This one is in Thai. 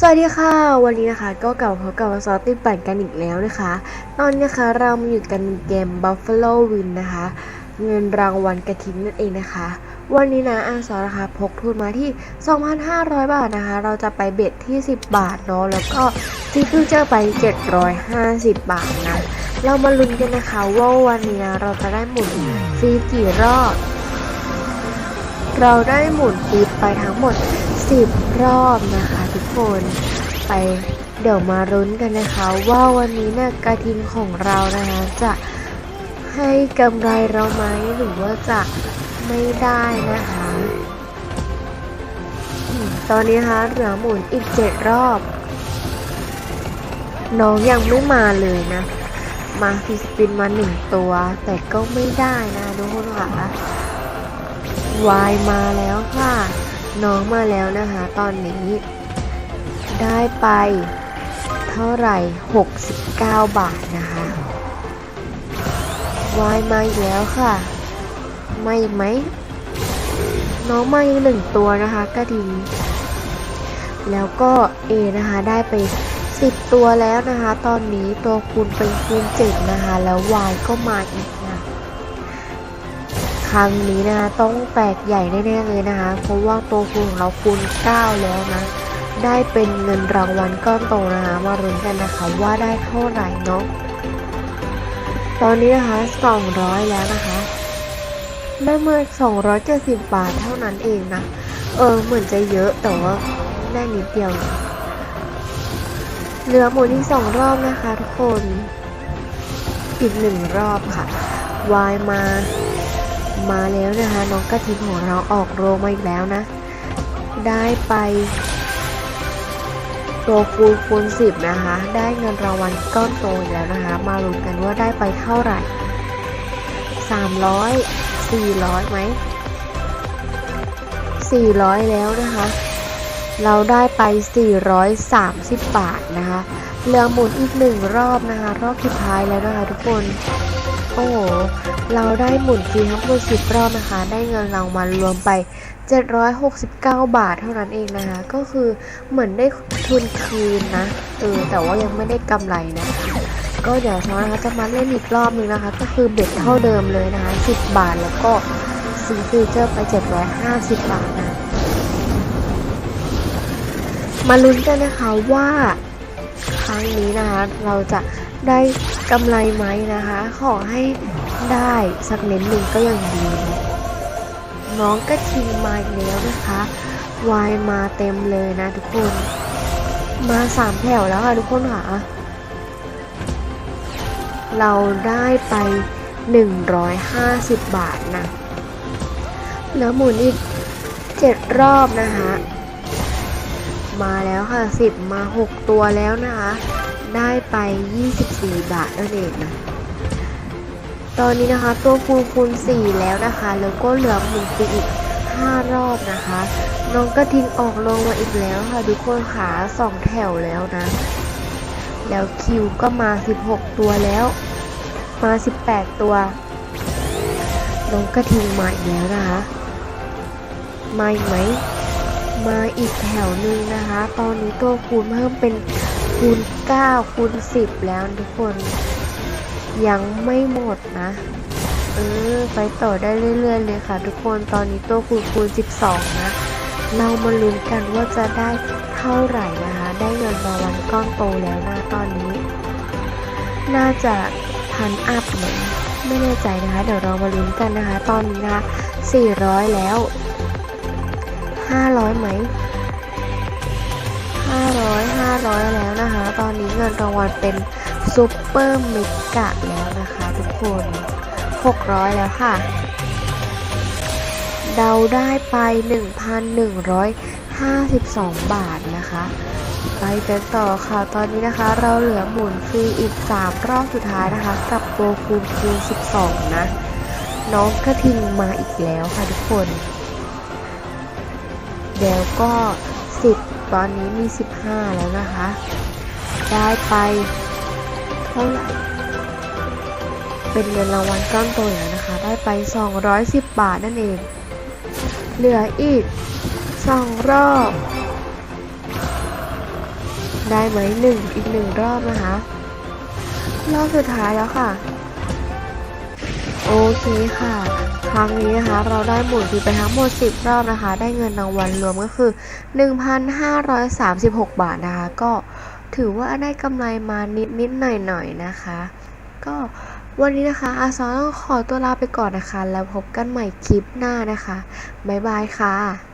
สวัสดีค่ะ วันนี้นะคะก็กลับมาพบกับซอสติปั่นกันอีกแล้วนะคะ ตอนนี้นะคะเรามาอยู่กันในเกม Buffalo Win นะคะ เงินรางวัลกระทิงนั่นเองนะคะ วันนี้นะอาซอนะคะพกทุนมาที่ 2,500 บาทนะคะ เราจะไปเบ็ดที่ 10 บาทเนาะแล้วก็ที่ฟิวเจอร์ไป 750 บาทนะเรามาลุ้นกันนะคะว่าวันนี้นะเราจะได้หมุนฟรีกี่รอบเราได้หมุนฟรีไปทั้งหมด 10 รอบนะคะท คนไปเดี๋ยวมารุ้นกันนะคะ ว่าวันนี้เนี่ยกระทิงของเรานะคะจะให้กำไรเราไหมหรือว่าจะไม่ได้นะคะ ตอนนี้นะคะเหลือหมุนอีก7รอบ น้องยังไม่มาเลยนะ มาฟิสปินมาหนึ่งตัว แต่ก็ไม่ได้นะทุกคนค่ะวายมาแล้วค่ะ น้องมาแล้วนะคะ ตอนนี้ ได้ไปเท่าไหร่ 69 บาทนะคะวายมาอีกแล้วค่ะ ไมาอีกไหม น้องมาอีกหนึ่งตัวนะคะกระดิ่งแล้วก็ A นะคะได้ไป 10 ตัวแล้วนะคะ ตอนนี้ตัวคูณเป็นคูณ7นะคะ แล้ว Y ก็มาอีกนะครั้งนี้นะคะต้องแตกใหญ่แน่ๆเลยนะคะ เพราะว่าตัวคูณของเราคูณ9แล้วนะ ได้เป็นเงินรางวัลก้อนโตนะคะมารุ้นกันนะคะว่าได้เท่าไหร่เนาะตอนนี้นะคะ 200 แล้วนะคะได้เมื่อ270 บาทเท่านั้นเองนะ เออ เหมือนจะเยอะแต่ว่าได้นิดเดียวนะเหลือหมุนที่สองรอบนะคะทุกคน อีกหนึ่งรอบค่ะ วายมา มาแล้วนะคะ น้องกระทิงของเราออกโรงมาอีกแล้วนะ ได้ไป ตัวคูณคูณสิบนะคะ ได้เงินรางวัลก้อนโตแล้วนะคะ มาลุ้นกันว่าได้ไปเท่าไหร่สามร้อยสี่ร้อยไหมสี่ร้อยแล้วนะคะ เราได้ไป430บาทนะคะเหลือหมุนอีกหนึ่งรอบนะคะ รอบสุดท้ายแล้วนะคะทุกคน โอ้โห เราได้หมุนฟรีทั้งหมด10 รอบนะคะ ได้เงินรางวัลรวมไป 769 บาทเท่านั้นเองนะคะ ก็คือเหมือนได้ทุนคืนนะ เออ แต่ว่ายังไม่ได้กำไรนะ ก็เดี๋ยวช้อนนะคะจะมาเล่นอีกรอบนึงนะคะ ก็คือเบ็ดเท่าเดิมเลยนะคะ 10 บาทแล้วก็ซื้อฟีเจอร์ไป 750 บาทนะ มาลุ้นกันนะคะว่าครั้งนี้นะคะเราจะได้ กำไรไหมนะคะ ขอให้ได้สักเน้นหนึ่งก็ยังดีน้องก็ชิงมาอีกแล้วนะคะวายมาเต็มเลยนะทุกคน มาสามแถวแล้วค่ะทุกคนค่ะ เราได้ไป 150 บาทนะ แล้วหมุนอีก 7 รอบนะคะ มาแล้วค่ะ 10 มา 6 ตัวแล้วนะคะ ได้ไป 24 บาทนั่นเองนะ ตอนนี้นะคะตัวคูณคูณ 4 แล้วนะคะ แล้วก็เหลือหมุนไปอีก 5 รอบนะคะ น้องกระทิงออกลงมาอีกแล้วค่ะทุกคนขา2 แถวแล้วนะ แล้วคิวก็มา 16 ตัวแล้ว มา 18 ตัว น้องกระทิงมาอีกแล้วนะคะ มาอีกไหมมาอีกแถวหนึ่งนะคะ ตอนนี้ตัวคูณเพิ่มเป็น คูณ9คูณ10 แล้วทุกคน ยังไม่หมดนะ เออ ไปต่อได้เรื่อยๆเลยค่ะ ทุกคนตอนนี้ตัวคูณคูณ 12 นะ เรามาลุ้นกันว่าจะได้เท่าไหร่นะคะ ได้เงินราวัลก้อนโตแล้วนะตอนนี้ น่าจะพันอัพเหมือนไม่แน่ใจนะคะ เดี๋ยวเรามาลุ้นกันนะคะ ตอนนี้นะคะ400 แล้ว 500ไหม 500 500แล้วนะคะ ตอนนี้เงินรางวัลเป็นซูเปอร์เมกะแล้วนะคะทุกคน 600 แล้วค่ะ เดาได้ไป 1,152 บาทนะคะ ไปกันต่อค่ะ ตอนนี้นะคะ เราเหลือหมุนฟรีอีก 3 รอบสุดท้ายนะคะ กับตัวคูณคูณ12 นะ น้องกระทิงมาอีกแล้วค่ะทุกคนเดี๋ยวก็ 10 ตอนนี้มี 15 แล้วนะคะ ได้ไปเท่าไหร่ เป็นเงินรางวัลก้อนโตอยู่แล้วนะคะ ได้ไป 210 บาทนั่นเอง เหลืออีก 2 รอบ ได้ไหมหนึ่งอีกหนึ่งรอบนะคะ รอบสุดท้ายแล้วค่ะ โอเคค่ะ ครั้งนี้นะคะ เราได้หมุนฟีไปทั้งหมด 10 รอบนะคะ ได้เงินรางวัลรวมก็คือ 1,536 บาทนะคะ ก็ถือว่าได้กำไรมานิดนิดหน่อยหน่อยนะคะ ก็วันนี้นะคะ อาซอต้องขอตัวลาไปก่อนนะคะ แล้วพบกันใหม่คลิปหน้านะคะ บ๊ายบายค่ะ